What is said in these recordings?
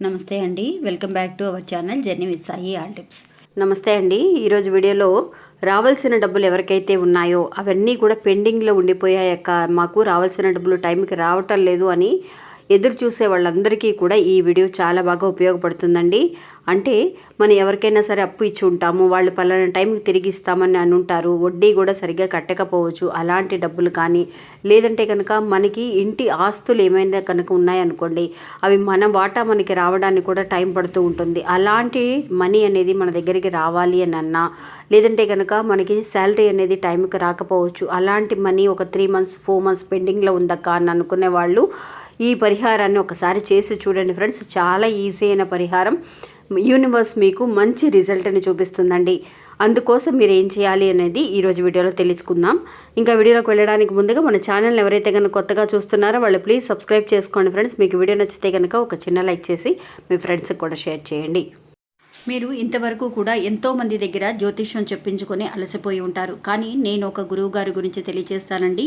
నమస్తే అండి. Welcome back to our channel journey with Sai all tips. నమస్తే అండి. ఈరోజు వీడియోలో రావాల్సిన డబ్బులు ఎవరికైతే ఉన్నాయో అవన్నీ కూడా పెండింగ్లో ఉండిపోయాయక్క. మాకు రావాల్సిన డబ్బులు టైంకి రావటం లేదు అని ఎదురు చూసే వాళ్ళందరికీ కూడా ఈ వీడియో చాలా బాగా ఉపయోగపడుతుందండి. అంటే మనం ఎవరికైనా సరే అప్పు ఇచ్చి ఉంటాము వాళ్ళు పలానా టైంకి తిరిగి ఇస్తామని అని ఉంటారు వడ్డీ కూడా సరిగ్గా కట్టకపోవచ్చు అలాంటి డబ్బులు కానీ లేదంటే కనుక మనకి ఇంటి ఆస్తులు ఏమైనా కనుక ఉన్నాయనుకోండి అవి మన వాటా మనకి రావడానికి కూడా టైం పడుతూ ఉంటుంది. అలాంటి మనీ అనేది మన దగ్గరికి రావాలి అని అన్నా లేదంటే కనుక మనకి శాలరీ అనేది టైంకి రాకపోవచ్చు అలాంటి మనీ ఒక త్రీ మంత్స్ ఫోర్ మంత్స్ పెండింగ్లో ఉందక్క అని అనుకునే వాళ్ళు ఈ పరిహారాన్ని ఒకసారి చేసి చూడండి ఫ్రెండ్స్. చాలా ఈజీ అయిన పరిహారం. యూనివర్స్ మీకు మంచి రిజల్ట్ని చూపిస్తుందండి. అందుకోసం మీరు ఏం చేయాలి అనేది ఈరోజు వీడియోలో తెలుసుకుందాం. ఇంకా వీడియోలోకి వెళ్ళడానికి ముందుగా మన ఛానల్ ఎవరైతే కనుక కొత్తగా చూస్తున్నారో వాళ్ళు ప్లీజ్ సబ్స్క్రైబ్ చేసుకోండి ఫ్రెండ్స్. మీకు వీడియో నచ్చితే కనుక ఒక చిన్న లైక్ చేసి మీ ఫ్రెండ్స్కి కూడా షేర్ చేయండి. మీరు ఇంతవరకు కూడా ఎంతో మంది దగ్గర జ్యోతిష్యం చెప్పించుకొని అలసిపోయి ఉంటారు. కానీ నేను ఒక గురువు గారి గురించి తెలియజేస్తానండి.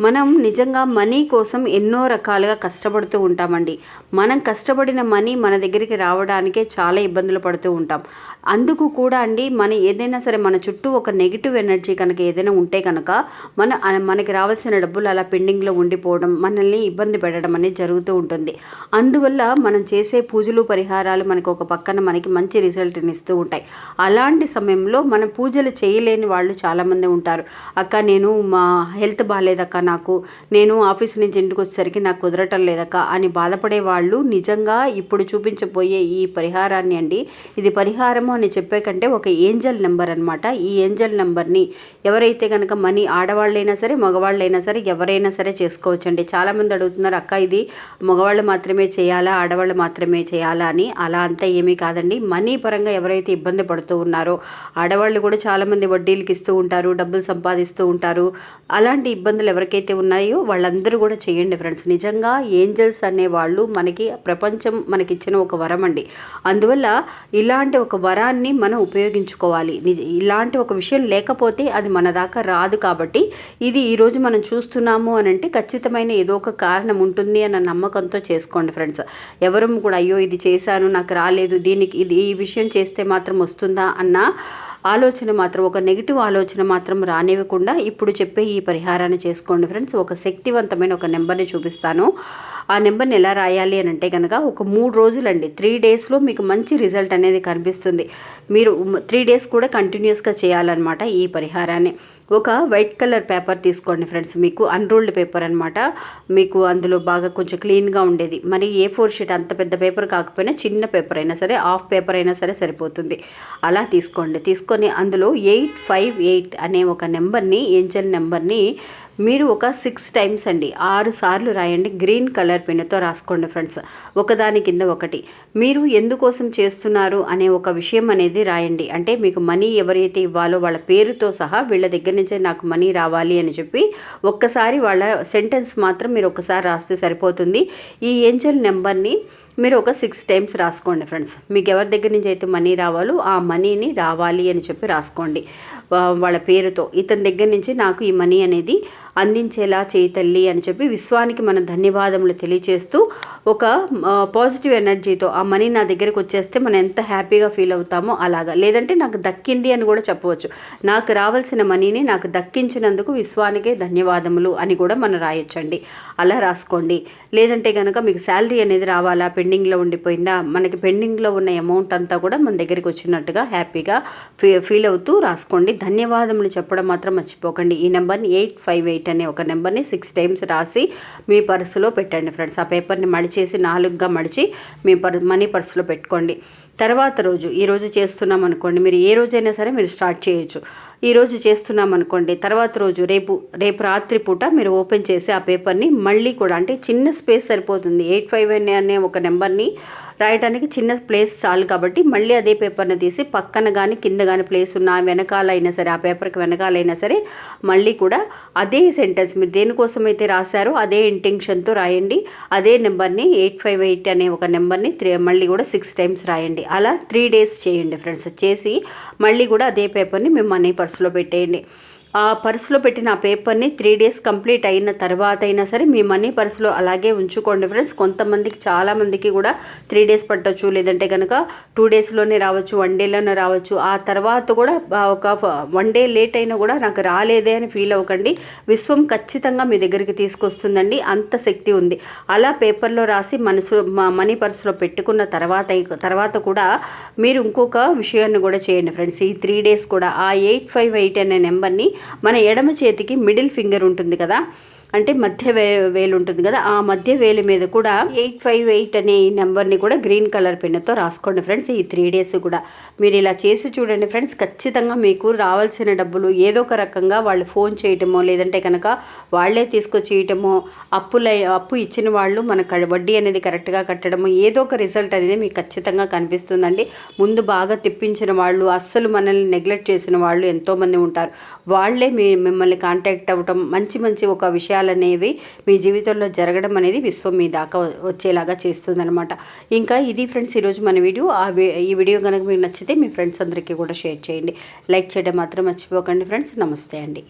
మనం నిజంగా మనీ కోసం ఎన్నో రకాలుగా కష్టపడుతూ ఉంటామండి. మనం కష్టపడిన మనీ మన దగ్గరికి రావడానికే చాలా ఇబ్బందులు పడుతూ ఉంటాం. అందుకు కూడా అండి మన ఏదైనా సరే మన చుట్టూ ఒక నెగిటివ్ ఎనర్జీ కనుక ఏదైనా ఉంటే కనుక మన మనకి రావాల్సిన డబ్బులు అలా పెండింగ్లో ఉండిపోవడం మనల్ని ఇబ్బంది పెట్టడం అనేది జరుగుతూ ఉంటుంది. అందువల్ల మనం చేసే పూజలు పరిహారాలు మనకు ఒక పక్కన మనకి మంచి రిజల్ట్ని ఇస్తూ ఉంటాయి. అలాంటి సమయంలో మనం పూజలు చేయలేని వాళ్ళు చాలామంది ఉంటారు. అక్క నేను మా హెల్త్ బాగాలేదక్క నాకు. నేను ఆఫీస్ నుంచి ఇంటికి వచ్చేసరికి నాకు కుదరటం లేదక్క అని బాధపడే వాళ్ళు నిజంగా ఇప్పుడు చూపించబోయే ఈ పరిహారాన్ని అండి. ఇది పరిహారము అని చెప్పే కంటే ఒక ఏంజల్ నెంబర్ అనమాట ఈ ఏంజల్ నెంబర్ని ఎవరైతే కనుక మనీ ఆడవాళ్ళైనా సరే మగవాళ్ళైనా సరే ఎవరైనా సరే చేసుకోవచ్చండి. చాలామంది అడుగుతున్నారు అక్క ఇది మగవాళ్ళు మాత్రమే చేయాలా ఆడవాళ్ళు మాత్రమే చేయాలా? అని. అలా అంతా ఏమీ కాదండి. మనీ పరంగా ఎవరైతే ఇబ్బంది పడుతూ ఉన్నారో ఆడవాళ్ళు కూడా చాలామంది వడ్డీలకి ఇస్తూ ఉంటారు డబ్బులు సంపాదిస్తూ ఉంటారు. అలాంటి ఇబ్బందులు ఎవరికైతే ఉన్నాయో వాళ్ళందరూ కూడా చేయండి ఫ్రెండ్స్. నిజంగా ఏంజల్స్ అనేవాళ్ళు మనకి ప్రపంచం మనకిచ్చిన ఒక వరం అండి అందువల్ల ఇలాంటి ఒక వరాన్ని మనం ఉపయోగించుకోవాలి. నిజ ఇలాంటి ఒక విషయం లేకపోతే అది మన దాకా రాదు కాబట్టి ఇది ఈరోజు మనం చూస్తున్నాము అని అంటే ఖచ్చితమైన ఏదో ఒక కారణం ఉంటుంది అన్న నమ్మకంతో చేసుకోండి ఫ్రెండ్స్. ఎవరు కూడా అయ్యో ఇది చేశాను నాకు రాలేదు దీనికి ఇది ఈ విషయం చేస్తే మాత్రం వస్తుందా? అన్న ఆలోచన మాత్రం ఒక నెగిటివ్ ఆలోచన మాత్రం రానివ్వకుండా ఇప్పుడు చెప్పే ఈ పరిహారాన్ని చేసుకోండి ఫ్రెండ్స్ ఒక శక్తివంతమైన ఒక నెంబర్ని చూపిస్తాను. ఆ నెంబర్ని ఎలా రాయాలి అని అంటే కనుక ఒక మూడు రోజులండి. త్రీ డేస్లో మీకు మంచి రిజల్ట్ అనేది కనిపిస్తుంది. మీరు త్రీ డేస్ కూడా కంటిన్యూస్గా చేయాలన్నమాట ఈ పరిహారాన్ని. ఒక వైట్ కలర్ పేపర్ తీసుకోండి ఫ్రెండ్స్. మీకు అన్రోల్డ్ పేపర్ అనమాట మీకు అందులో బాగా కొంచెం క్లీన్గా ఉండేది. మరి ఏ ఫోర్ షీట్ అంత పెద్ద పేపర్ కాకపోయినా చిన్న పేపర్ అయినా సరే హాఫ్ పేపర్ అయినా సరే సరిపోతుంది. అలా తీసుకోండి. తీసుకొని అందులో ఎయిట్ ఫైవ్ ఎయిట్ అనే ఒక నెంబర్ని ఏంజల్ నెంబర్ని మీరు ఒక సిక్స్ టైమ్స్ అండి ఆరు సార్లు రాయండి. గ్రీన్ కలర్ పెన్నుతో రాసుకోండి ఫ్రెండ్స్. ఒకదాని కింద ఒకటి. మీరు ఎందుకోసం చేస్తున్నారు అనే ఒక విషయం అనేది రాయండి. అంటే మీకు మనీ ఎవరైతే ఇవ్వాలో వాళ్ళ పేరుతో సహా వీళ్ళ దగ్గర నుంచే నాకు మనీ రావాలి అని చెప్పి ఒక్కసారి వాళ్ళ సెంటెన్స్ మాత్రం మీరు ఒకసారి రాస్తే సరిపోతుంది. ఈ ఏంజల్ నెంబర్ని మీరు ఒక సిక్స్ టైమ్స్ రాసుకోండి ఫ్రెండ్స్ మీకు ఎవరి దగ్గర నుంచి అయితే మనీ రావాలో ఆ మనీని రావాలి అని చెప్పి రాసుకోండి. వాళ్ళ పేరుతో. ఇతని దగ్గర నుంచి నాకు ఈ మనీ అనేది అందించేలా చేయి తల్లి అని చెప్పి విశ్వానికి మన ధన్యవాదములు తెలియచేస్తూ ఒక పాజిటివ్ ఎనర్జీతో ఆ మనీ నా దగ్గరకు వచ్చేస్తే మనం ఎంత హ్యాపీగా ఫీల్ అవుతామో అలాగా. లేదంటే నాకు దక్కింది అని కూడా చెప్పవచ్చు. నాకు రావాల్సిన మనీని నాకు దక్కించినందుకు విశ్వానికే ధన్యవాదములు అని కూడా మనం రాయొచ్చండి. అలా రాసుకోండి. లేదంటే కనుక మీకు శాలరీ అనేది రావాలా పెండింగ్లో ఉండిపోయిందా? మనకి పెండింగ్లో ఉన్న అమౌంట్ అంతా కూడా మన దగ్గరికి వచ్చినట్టుగా హ్యాపీగా ఫీ ఫీల్ అవుతూ రాసుకోండి. ధన్యవాదములు చెప్పడం మాత్రం మర్చిపోకండి. ఈ నెంబర్ని ఎయిట్ ఫైవ్ ఎయిట్ అనే ఒక నెంబర్ని సిక్స్ టైమ్స్ రాసి మీ పర్సులో పెట్టండి ఫ్రెండ్స్. ఆ పేపర్ని మడిచేసి నాలుగుగా మడిచి మీ పర్ మనీ పర్సులో పెట్టుకోండి. తర్వాత రోజు ఈరోజు చేస్తున్నాం అనుకోండి మీరు ఏ రోజైనా సరే మీరు స్టార్ట్ చేయొచ్చు. ఈరోజు చేస్తున్నాం అనుకోండి తర్వాత రోజు రేపు రేపు రాత్రి పూట మీరు ఓపెన్ చేసి ఆ పేపర్ని మళ్ళీ కూడా అంటే చిన్న స్పేస్ సరిపోతుంది. ఎయిట్ ఫైవ్ అనే ఒక నెంబర్ని రాయడానికి చిన్న ప్లేస్ చాలు కాబట్టి మళ్ళీ అదే పేపర్ని తీసి పక్కన కానీ కింద కానీ ప్లేస్ ఉన్న వెనకాల సరే ఆ పేపర్కి వెనకాలైనా సరే మళ్ళీ కూడా అదే సెంటెన్స్ మీరు దేనికోసం అయితే రాశారో అదే ఇంటెన్షన్తో రాయండి. అదే నెంబర్ని ఎయిట్ ఫైవ్ ఎయిట్ అనే ఒక నెంబర్ని త్రీ మళ్ళీ కూడా సిక్స్ టైమ్స్ రాయండి. అలా త్రీ డేస్ చేయండి ఫ్రెండ్స్. చేసి మళ్ళీ కూడా అదే పేపర్ని మేము మనీ బాక్స్లో పెట్టేయండి. ఆ పర్సులో పెట్టిన ఆ పేపర్ని త్రీ డేస్ కంప్లీట్ అయిన తర్వాత అయినా సరే మీ మనీ పర్సులో అలాగే ఉంచుకోండి ఫ్రెండ్స్. కొంతమందికి చాలామందికి కూడా త్రీ డేస్ పట్టవచ్చు లేదంటే కనుక టూ డేస్లోనే రావచ్చు వన్ డేలోనే రావచ్చు. ఆ తర్వాత కూడా ఒక వన్ డే లేట్ అయినా కూడా నాకు రాలేదే అని ఫీల్ అవ్వకండి. విశ్వం ఖచ్చితంగా మీ దగ్గరికి తీసుకొస్తుందండి. అంత శక్తి ఉంది. అలా పేపర్లో రాసి మనసు మనీ పర్సులో పెట్టుకున్న తర్వాత తర్వాత కూడా మీరు ఇంకొక విషయాన్ని కూడా చేయండి ఫ్రెండ్స్. ఈ త్రీ డేస్ కూడా ఆ ఎయిట్ ఫైవ్ ఎయిట్ అనే నెంబర్ని మన ఎడమ చేతికి మిడిల్ ఫింగర్ ఉంటుంది కదా? అంటే మధ్య వే వేలు ఉంటుంది కదా ఆ మధ్య వేలు మీద కూడా ఎయిట్ ఫైవ్ ఎయిట్ అనే ఈ నెంబర్ని కూడా గ్రీన్ కలర్ పెన్నుతో రాసుకోండి ఫ్రెండ్స్ ఈ త్రీ డేస్ కూడా. మీరు ఇలా చేసి చూడండి ఫ్రెండ్స్ ఖచ్చితంగా మీకు రావాల్సిన డబ్బులు ఏదో ఒక రకంగా వాళ్ళు ఫోన్ చేయటమో లేదంటే కనుక వాళ్ళే తీసుకొచ్చి ఇయటమో అప్పుల అప్పు ఇచ్చిన వాళ్ళు మనకు వడ్డీ అనేది కరెక్ట్గా కట్టడము ఏదో ఒక రిజల్ట్ అనేది మీకు ఖచ్చితంగా కనిపిస్తుందండి. ముందు బాగా తెప్పించిన వాళ్ళు అస్సలు మనల్ని నెగ్లెక్ట్ చేసిన వాళ్ళు ఎంతోమంది ఉంటారు. వాళ్ళే మీ మిమ్మల్ని కాంటాక్ట్ అవ్వటం మంచి మంచి ఒక విషయాలు అనేవి మీ జీవితంలో జరగడం అనేది విశ్వం మీ దాకా వచ్చేలాగా చేస్తుందనమాట ఇంకా ఇది ఫ్రెండ్స్ ఈరోజు మన వీడియో. ఆ ఈ వీడియో కనుక మీకు నచ్చితే మీ ఫ్రెండ్స్ అందరికీ కూడా షేర్ చేయండి. లైక్ చేయడం మాత్రం మర్చిపోకండి ఫ్రెండ్స్. నమస్తే అండి.